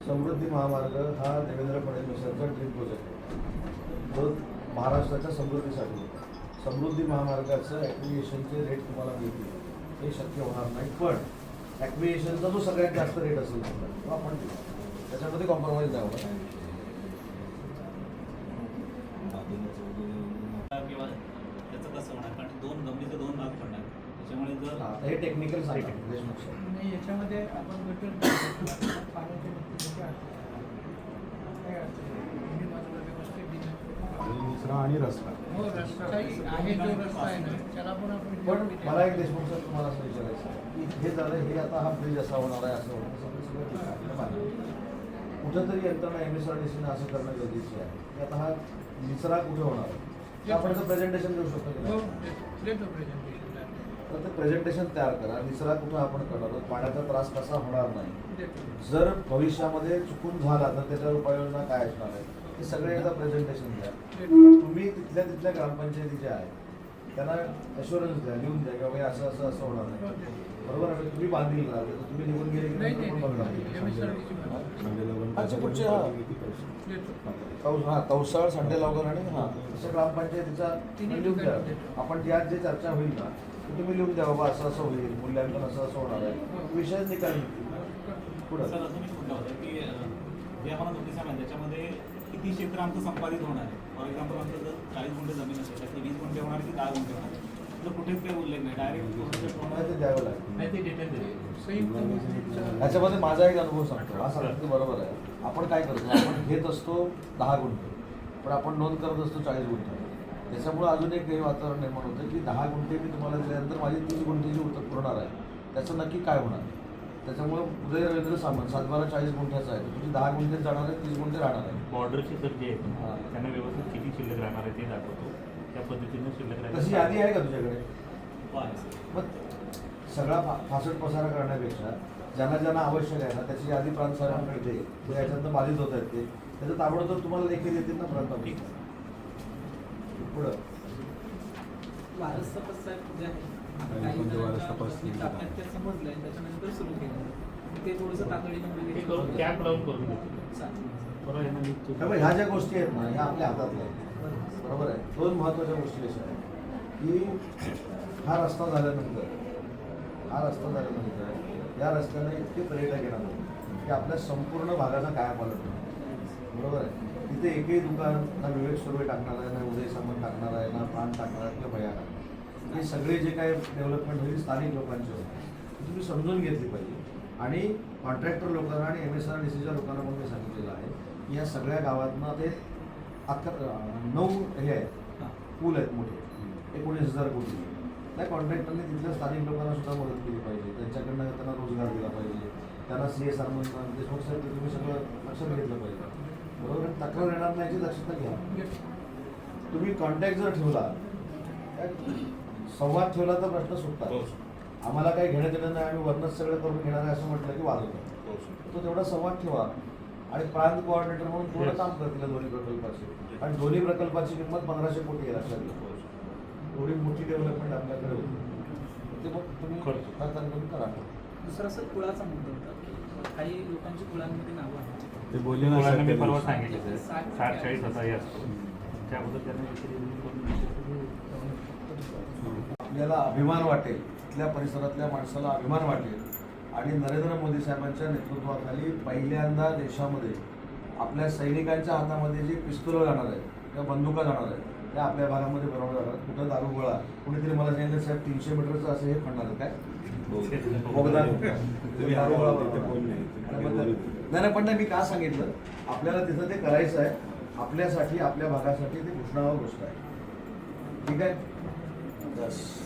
समृद्धी महामार्ग हा Devendra फडणवीसांचा dream project जो महाराष्ट्राच्या समृद्धीसाठी समृद्धी महामार्गाचं ॲक्विएशनचे रेट तुम्हाला मिळतील हे शक्य होणार नाही पण ॲक्विएशनचा जो सगळ्यात जास्त रेट असेल तो आपण त्याच्यामध्ये कॉम्प्रोमाइज नाही होणार किंवा त्याचं कसं होणार कारण दोन गमतीचे दोन भाग पडणार जर हा, टेक्निकल सांगा देशमुख सर नाही याच्यामध्ये आपण गटर पाण्याची अडचण आणि रस्ता. हो रस्ताही आहे जो रस्ता आहे ना. त्याला पण आपण पण मला एक देशमुख सर तुम्हाला असं विचारायचं आहे. की हे झालं हे आता हा ब्रिज असा होणार आहे असं होणार सगळं सगळं ठीक आहे. मान्य. कुठंतरी यंत्रणा एम एस आर डी सीने असं करणं गरजेचं आहे. की आता हा निचरा कुठे होणार आहे? आपण प्रेझेंटेशन देऊ शकतो तर ते प्रेझेंटेशन तयार करा. निचरा कुठं आपण करणार पाण्याचा त्रास कसा होणार नाही? जर भविष्यामध्ये चुकून झाला तर त्याच्यावर उपाययोजना काय असणार आहे? हे सगळे एकदा प्रेझेंटेशन द्या. तुम्ही तिथल्या तिथल्या ग्रामपंचायती ज्या आहेत त्यांना अश्युरन्स द्या लिहून द्या की बाबा हे असं असं असं होणार हो, नाही. बरोबर आहे तुम्ही बांधील तर तुम्ही निघून गेले की नाही हा. तौस हा? तवसाळ संडे लॉगर आणि हा. असं ग्रामपंचायतीचा तिन्ही लिहून द्या. आपण ज्यात जे चर्चा होईल ना ते तुम्ही लिहून द्या बाबा असं असं होईल मूल्यांकन असं असं होणार आहे. विषय निकाल निघतील. पुढं. सर अजून एक मुद्दा होता की अं, जे आम्हाला नोटीस आहे त्याच्यामध्ये किती क्षेत्र आमचं संपादित होणार आहे? फॉर एक्झाम्पल आमचं जर चाळीस गुंठे जमीन असेल तर ती वीस गुंठे होणार की दहा गुंठे होणार? तर कुठेच काही उल्लेख नाही. डायरेक्ट मला ते द्यावं लागेल नाही. ते डिटेल संयुक्त मोहिमेचा- ह्याच्यामध्ये माझा एक अनुभव सांगतो. हा सांगतो ते बरोबर आहे. आपण काय करतो? आपण घेत असतो दहा गुंठे. पण आपण नोंद करत असतो चाळीस गुंठे. त्याच्यामुळे अजून एक हे वातावरण निर्माण होतं की दहा गुंठे मी तुम्हाला दिल्यानंतर माझी तीस गुंठेची उत पुरणार आहे. त्याचं नक्की काय होणार? त्याच्यामुळे उदय रवींद्र सामंत सातबारा चाळीस गुंठ्याचा आहे. तुझी दहा गुंठे जाणार आहे तीस गुंठे राहणार आहे बॉर्डरची सर जे हा. आहे त्यांना व्यवस्थित किती शिल्लक राहणार आहे ते दाखवतो. त्या पद्धतीने शिल्लक राहणार. तशी यादी आहे का तुझ्याकडे? मग सगळा फा फासट पसारा करण्यापेक्षा ज्यांना ज्यांना आवश्यक आहे ना त्याची यादी प्रांत जे याच्यातनं बाधित होत आहेत ते. त्याचं ताबडतोब तुम्हाला लेखी देतील ना प्रांत पुढं. वारस तपास साहेब जे आहे काही काही कोणते वारस जणांच्या तपास बाबतीत केले आपल्याला ते समजलंय त्याच्यानंतर सुरू केलं. ते थोडंसं तातडीनं ते वगैरे करून त्यामुळे ह्या ज्या गोष्टी आहेत ना ह्या आपल्या हातातल्या आहेत. बरोबर आहे. दोन महत्त्वाच्या गोष्टी अशा आहेत की हा रस्ता झाल्यानंतर हा रस्ता झाल्यानंतर या रस्त्याने इतके पर्यटक येणार आहेत की आपल्या संपूर्ण भागाचा कायापालट होणार बरोबर आहे. तिथे एकही दुकान ना विवेक सुर्वे टाकणार आहे ना उदय सामंत टाकणार आहे ना प्राण टाकणार आहे किंवा भया टाकणार. हे सगळे जे काही डेव्हलपमेंट होईल स्थानिक लोकांचे होते ती तुम्ही समजून घेतली पाहिजे. आणि कॉन्ट्रॅक्टर लोकांना आणि एम एस आर डी सीच्या लोकांना पण मी सांगितलेलं आहे की या सगळ्या गावातनं ते अकरा नऊ हे आहेत. पूल आहेत मोठे. एकोणीस हजार कोटी. त्या कॉन्ट्रॅक्टरने तिथल्या स्थानिक लोकांना सुद्धा मदत केली पाहिजे. त्यांच्याकडनं त्यांना रोजगार दिला पाहिजे. त्यांना सी एस आर म्हणून देशमुख साहेब तुम्ही सगळं लक्षात घेतलं पाहिजे. बरोबर? तक्रार येणार नाही याची दक्षता घ्या. तुम्ही कॉन्टॅक्ट जर ठेवला संवाद ठेवला तर प्रश्न सुटतात. आम्हाला काही घेणं देणं नाही आम्ही वरणच सगळं करून घेणार आहे असं म्हटलं की वाद होतो तो तेवढा संवाद ठेवा. आणि प्रांत कोऑर्डिनेटर म्हणून पूर्ण काम करतील दोन्ही प्रकल्पाची. आणि दोन्ही प्रकल्पाची किंमत पंधराशे कोटी आहे लक्षात घ्या. एवढी मोठी डेव्हलपमेंट आपल्याकडे होती. ते मग तुम्ही करा. दुसरा सर कुळाचा मुद्दा होता की काही लोकांची कुळांमध्ये नावं आहेत. ते बोलले ना मी परवा. सांगितलं साठ- चाळीस हे असतो. त्याबद्दल त्यांना आपल्याला अभिमान वाटेल इथल्या परिसरातल्या माणसाला अभिमान वाटेल. आणि नरेंद्र मोदी साहेबांच्या नेतृत्वाखाली पहिल्यांदा देशामध्ये आपल्या सैनिकांच्या हातामध्ये जी पिस्तुलं जाणार आहे किंवा बंदुका जाणार आहे त्या आपल्या भागामध्ये बनवल्या जाणार आहेत. कुठं दारू गोळा कुणीतरी मला सांगितलं साहेब तीनशे मीटरचं असं हे खणणार काय? नाही, पण नाही मी का सांगितलं? आपल्याला तिथं ते करायचं आहे. आपल्यासाठी आपल्या भागासाठी ती घोषणावर गोष्ट आहे. ठीक आहे? Yes.